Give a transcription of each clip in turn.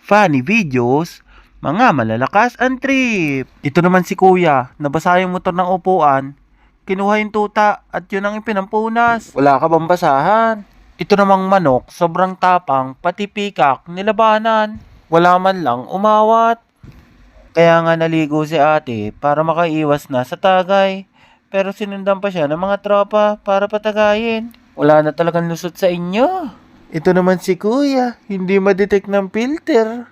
funny videos, mga malalakas ang trip. Ito naman si kuya, nabasa yung motor ng upuan, kinuha yung tuta at yun ang ipinampunas. Wala ka bang basahan? Ito namang manok, sobrang tapang, pati pikak, nilabanan. Wala man lang umawat. Kaya nga naligo si ate para makaiwas na sa tagay. Pero sinundan pa siya ng mga tropa para patagayin. Wala na talagang lusot sa inyo. Ito naman si kuya, hindi madetect ng filter.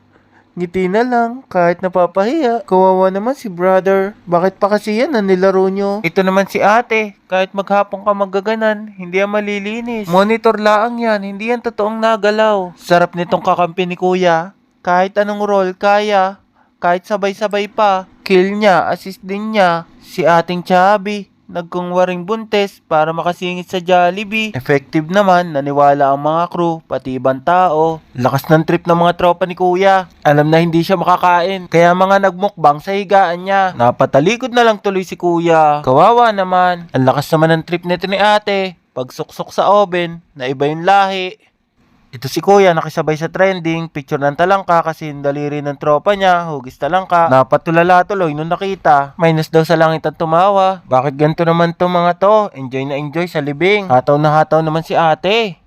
Ngiti na lang, kahit napapahiya. Kawawa naman si brother. Bakit pa kasi yan ang nilaro nyo? Ito naman si ate, kahit maghapon ka magaganan, hindi yan malilinis. Monitor laang yan, hindi yan totoong nagalaw. Sarap nitong kakampi ni kuya. Kahit anong role, kaya. Kahit sabay-sabay pa. Kill niya, assist din niya. Si ating Chubby. Nagkungwaring buntes para makasingit sa Jollibee. Effective naman, naniwala ang mga crew, pati ibang tao. Lakas ng trip ng mga tropa ni Kuya. Alam na hindi siya makakain, kaya mga nagmukbang sa higaan niya. Napatalikod na lang tuloy si Kuya. Kawawa naman. Ang lakas naman ng trip nito ni ate. Pagsuksok sa oven, na iba yung lahi. Ito si Kuya, nakisabay sa trending, picture ng talangka kasi yung daliri ng tropa niya, hugis talangka. Napatulala tuloy nung nakita. Minus daw sa langit at tumawa. Bakit ganito naman to mga to? Enjoy na enjoy sa libing. Hataw na hataw naman si ate.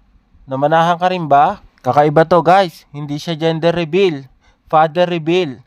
Namanahan ka rin ba? Kakaiba to guys, hindi siya gender reveal. Father reveal.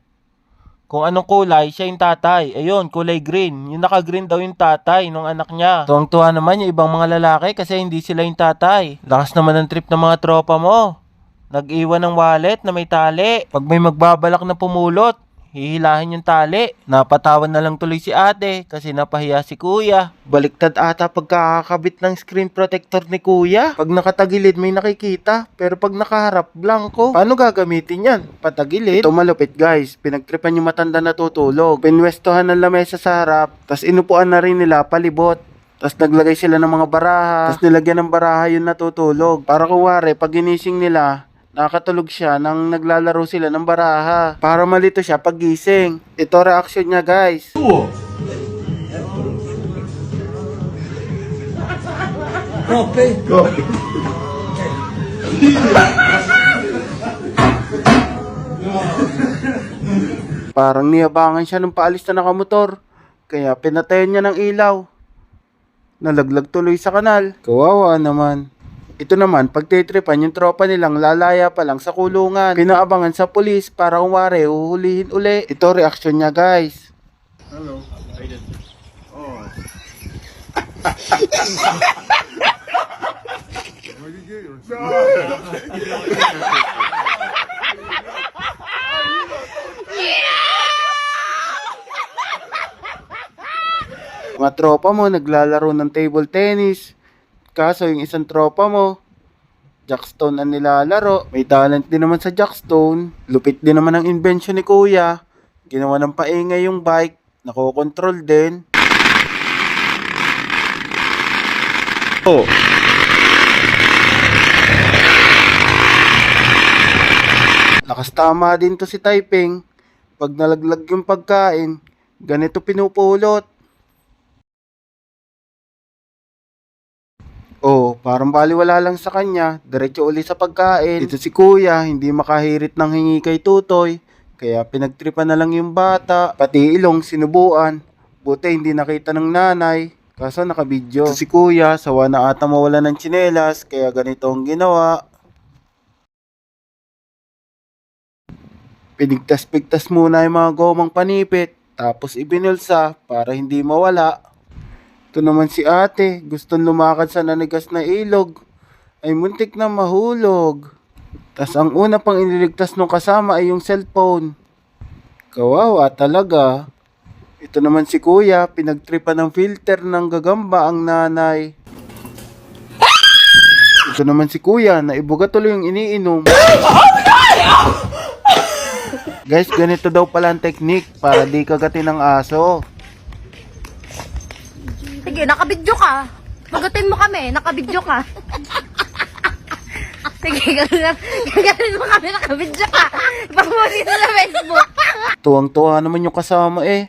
Kung anong kulay, siya yung tatay. Ayun, kulay green. Yung naka-green daw yung tatay ng anak niya. Tuwang-tuwa naman yung ibang mga lalaki kasi hindi sila yung tatay. Lakas naman ng trip ng mga tropa mo. Nag-iwan ng wallet na may tali. Pag may magbabalak na pumulot, hihilahin yung tali. Napatawan na lang tuloy si ate kasi napahiya si kuya. Baliktad ata pagkakakabit ng screen protector ni kuya. Pag nakatagilid may nakikita, pero pag nakaharap, blanco. Paano gagamitin yan? Patagilid? Ito malupit guys, pinagtripan yung matanda na tutulog. Pinwestohan ng lamesa sa harap, tas inupuan na rin nila palibot. Tapos naglagay sila ng mga baraha. Tapos nilagyan ng baraha yung natutulog. Para kuwari, pag ginising nila, nakatulog siya nang naglalaro sila ng baraha. Para malito siya pag gising. Ito reaction niya guys. Kope. Parang niyabangan siya nung paalis na nakamotor. Kaya pinatayan niya ng ilaw. Nalaglag tuloy sa kanal. Kawawa naman. Ito naman, pagtitripan yung tropa nilang lalaya pa lang sa kulungan. Pinaabangan sa pulis para kumare uhulihin uli. Ito reaction niya guys. Mga tropa mo naglalaro ng table tennis. Kaso yung isang tropa mo, Jackstone ang nilalaro. May talent din naman sa Jackstone. Lupit din naman ang invention ni Kuya. Ginawa ng paingay yung bike. Nakokontrol din. Oh. Lakas tama din to si Taiping. Pag nalaglag yung pagkain, ganito pinupulot. Oh, parang baliwala lang sa kanya. Diretso uli sa pagkain. Ito si kuya, hindi makahirit ng hingi kay tutoy. Kaya pinagtripan na lang yung bata. Pati ilong, sinubuan. Buti hindi nakita ng nanay. Kaso nakabidyo. Ito si kuya, sawa na ata mawala ng tsinelas. Kaya ganito ang ginawa. Pinigtas-pigtas muna yung mga gomang panipit. Tapos ibinulsa para hindi mawala. Ito naman si ate, gustong lumakad sa nanigas na ilog. Ay muntik na mahulog. Tas ang una pang iniligtas nung kasama ay yung cellphone. Kawawa talaga. Ito naman si kuya, pinagtripan ng filter ng gagamba ang nanay. Ito naman si kuya, naibuga tuloy yung iniinom. Guys, ganito daw pala ang technique para di kagatin ng aso. Sige, nakabidyo ka. Pagatin mo kami, nakabidyo ka. Sige, gano'n gano'n mo kami, nakabidyo ka. Ipamulit sa Facebook. Tuwang-tuwa naman yung kasama eh.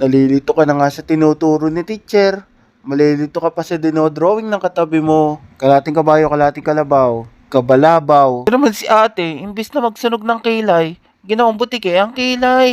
Nalilito ka na nga sa tinuturo ni teacher. Malilito ka pa sa dinodrawing ng katabi mo. Kalating kabayo, kalating kalabaw. Kabalabaw. Ito naman si ate, imbis na magsunog ng kilay, ginawang butike ang kilay.